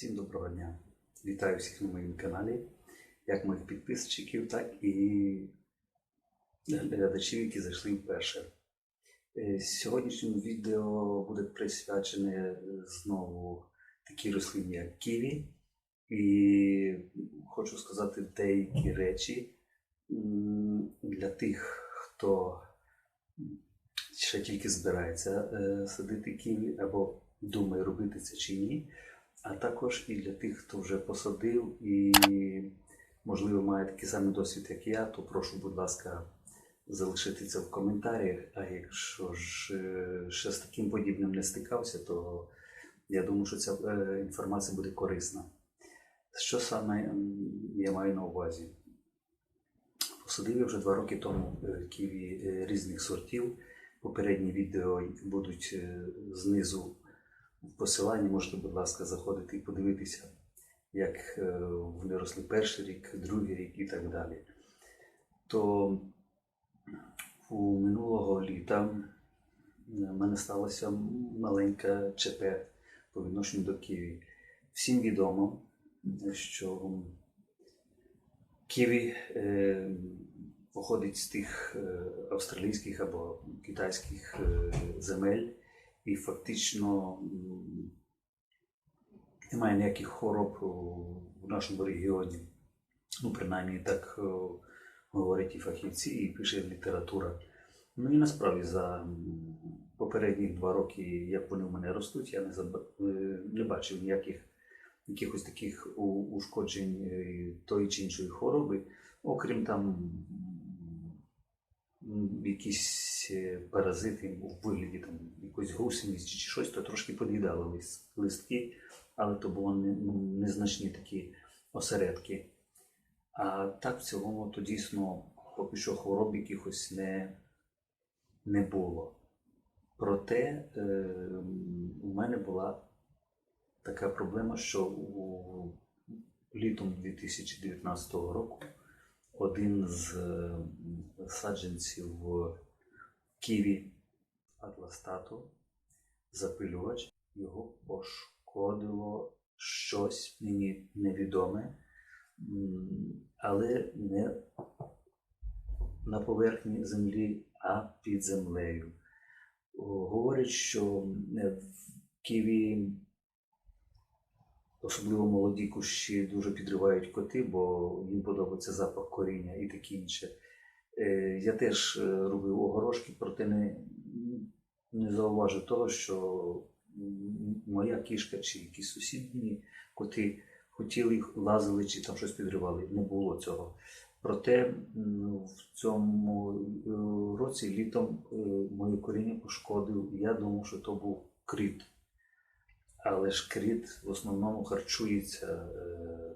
Всім доброго дня. Вітаю всіх на моєму каналі, як моїх підписчиків, так і глядачів, які зайшли вперше. Е, Сьогоднішнє відео буде присвячене знову такій рослині, як ківі. І хочу сказати деякі речі для тих, хто ще тільки збирається е, садити ківі або думає робити це чи ні а також і для тих, хто вже посадив і, можливо, має такий самий досвід, як я, то прошу, будь ласка, залишити це в коментарях. А якщо ж е, ще з таким подібним не стикався, то я думаю, що ця е, інформація буде корисна. Що саме я маю на увазі? Посадив я вже два роки тому е, ківі різних сортів. Попередні відео будуть знизу в посиланні можете, будь ласка, заходити і подивитися, як е, вони росли перший рік, другий рік і так далі. То у минулого літа в мене сталося маленька ЧП по відношенню до Києві. Всім відомо, що Києві е, походить з тих е, австралійських або китайських е, земель і фактично немає ніяких хвороб в нашому регіоні. Ну, принаймні так е, говорять і фахівці, і пише література. Ну і насправді за попередні два роки, як вони в мене ростуть, я не, е, не бачив ніяких якихось таких ушкоджень е, тої чи іншої хвороби, окрім там якісь е, паразити у вигляді там якоїсь гусениці чи щось, то трошки под'їдали лис- листки, але то було не- ну, незначні такі осередки. А так в цілому то дійсно поки що хвороб якихось не, не було. Проте е, у мене була така проблема, що у, літом 2019 року один з саджанців в Києві Атластату, запилювач, його пошкодило щось мені невідоме, але не на поверхні землі, а під землею. Говорять, що е, в Києві особливо молоді кущі дуже підривають коти, бо їм подобається запах коріння і таке інше. Е, Я теж е, робив огорошки, проте не, не зауважив того, що моя кішка чи якісь сусідні коти хотіли їх лазили чи там щось підривали. Не було цього. Проте в цьому е, році літом моє коріння пошкодив. Я думав, що то був кріт. Але ж кріт в основному харчується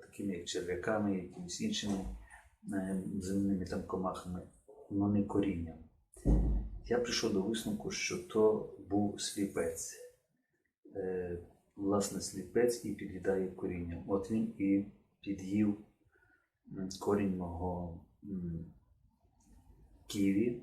такими як черв'яками, якимись іншими земними там комахами, але не корінням. Я прийшов до висновку, що то був сліпець. Е, власне, сліпець і під'їдає корінням. От він і під'їв корінь мого ківі,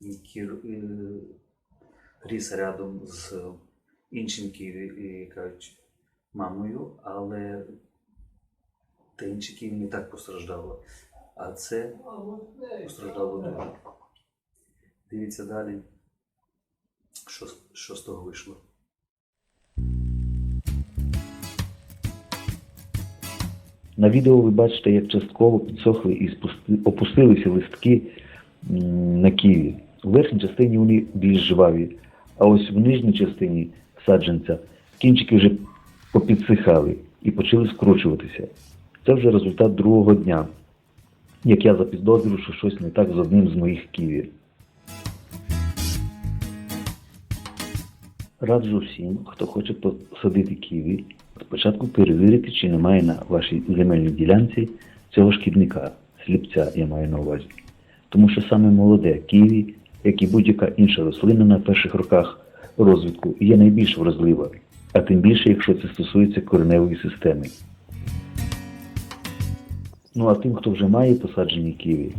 який е, ріс рядом з іншим ківі, кажуть, мамою, але те інше ківі не так постраждало. А це постраждало дуже. Дивіться далі, що, що з того вийшло. На відео ви бачите, як частково підсохли і опустилися листки на ківі. У верхній частині вони більш жваві, а ось в нижній частині саджанця кінчики вже попідсихали і почали скручуватися. Це вже результат другого дня, як я запідозрюю, що щось не так з одним з моїх ківі. Раджу всім, хто хоче посадити ківі, спочатку перевірити, чи немає на вашій земельній ділянці цього шкідника, сліпця я маю на увазі. Тому що саме молоде ківі, як і будь-яка інша рослина на перших роках розвитку, є найбільш вразлива, а тим більше, якщо це стосується кореневої системи. Ну а тим, хто вже має посаджені ківі,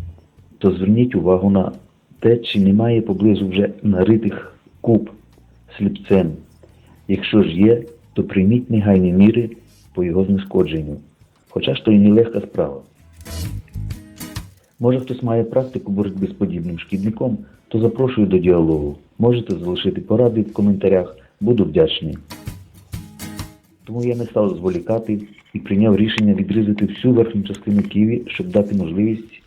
то зверніть увагу на те, чи немає поблизу вже наритих куб сліпцем. Якщо ж є, то прийміть негайні міри по його знешкодженню. Хоча ж то і нелегка справа. Може хтось має практику боротьби з подібним шкідником, то запрошую до діалогу. Можете залишити поради в коментарях, буду вдячний. Тому я не став зволікати і прийняв рішення відрізати всю верхню частину ківі, щоб дати можливість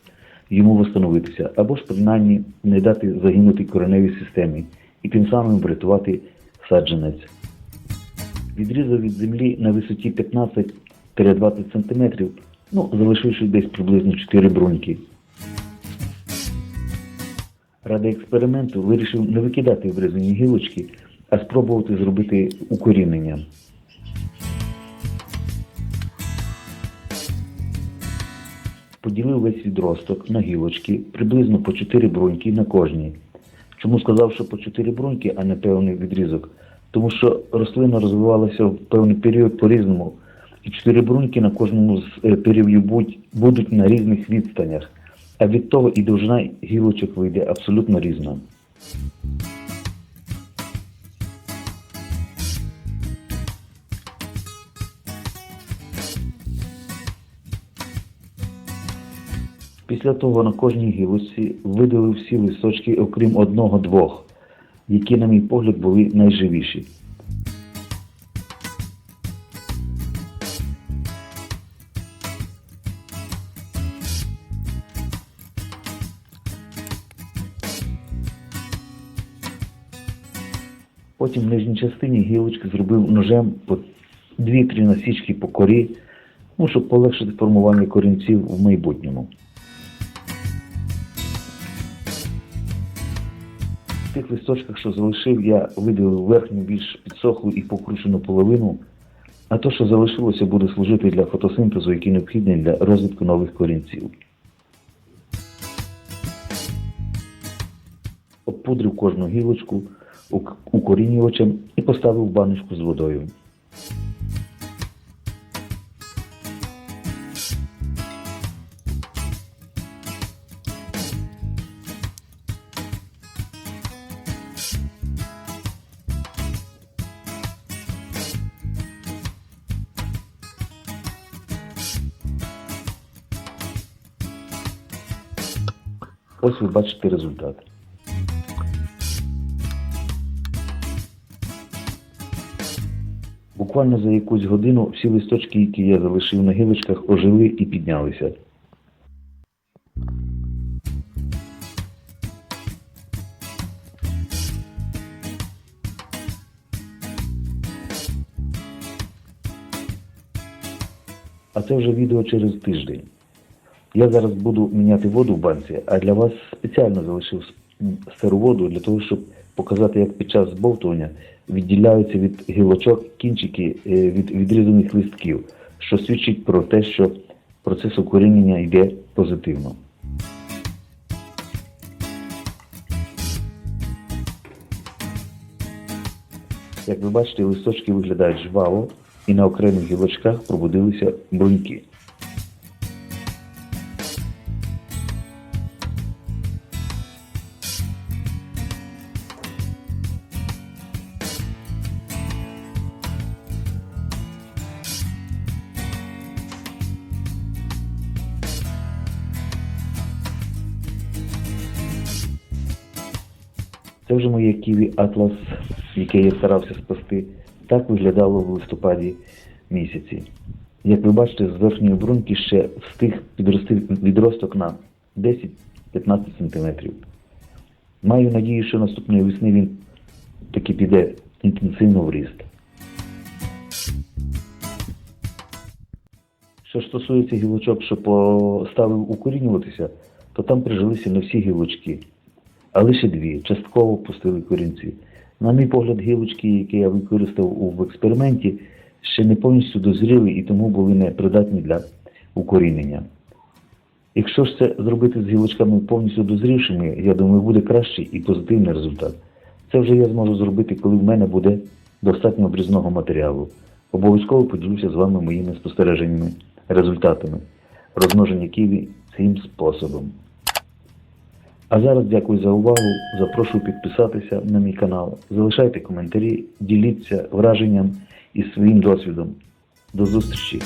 йому встановитися, або ж принаймні не дати загинути кореневій системі і тим самим врятувати саджанець. Відрізав від землі на висоті 15-20 см, ну, залишивши десь приблизно 4 бруньки. Ради експерименту вирішив не викидати обрізані гілочки, а спробувати зробити укорінення. Поділив весь відросток на гілочки, приблизно по 4 бруньки на кожній. Чому сказав, що по 4 бруньки, а не певний відрізок? Тому що рослина розвивалася в певний період по-різному, і 4 бруньки на кожному з е, будуть на різних відстанях, а від того і довжина гілочок вийде абсолютно різна. Після того на кожній гілочці видалив всі листочки, окрім одного-двох, які, на мій погляд, були найживіші. Потім в нижній частині гілочки зробив ножем по 2-3 насічки по корі, ну, щоб полегшити формування корінців в майбутньому. В тих листочках, що залишив, я виділив верхню більш підсохлу і покручену половину, а то, що залишилося, буде служити для фотосинтезу, який необхідний для розвитку нових корінців. Обпудрив кожну гілочку укорінювачем і поставив баночку з водою. Ось ви бачите результат. Буквально за якусь годину всі листочки, які я залишив на гілочках, ожили і піднялися. А це вже відео через тиждень. Я зараз буду міняти воду в банці, а для вас спеціально залишив сиру воду для того, щоб показати, як під час збовтування відділяються від гілочок кінчики е, від відрізаних листків, що свідчить про те, що процес укорінення йде позитивно. Як ви бачите, листочки виглядають жваво і на окремих гілочках пробудилися бруньки. Це вже моє ківі Атлас, яке я старався спасти. Так виглядало в листопаді місяці. Як ви бачите, з верхньої бруньки ще встиг підрости відросток на 10-15 см. Маю надію, що наступної весни він таки піде інтенсивно в ріст. Що стосується гілочок, що поставив укорінюватися, то там прижилися не всі гілочки, а лише дві, частково пустили корінці. На мій погляд, гілочки, які я використав в експерименті, ще не повністю дозріли і тому були непридатні для укорінення. Якщо ж це зробити з гілочками повністю дозрівшими, я думаю, буде кращий і позитивний результат. Це вже я зможу зробити, коли в мене буде достатньо обрізного матеріалу. Обов'язково поділюся з вами моїми спостереженнями, результатами розмноження ківі цим способом. А зараз дякую за увагу. Запрошую підписатися на мій канал. Залишайте коментарі, діліться враженням і своїм досвідом. До зустрічі!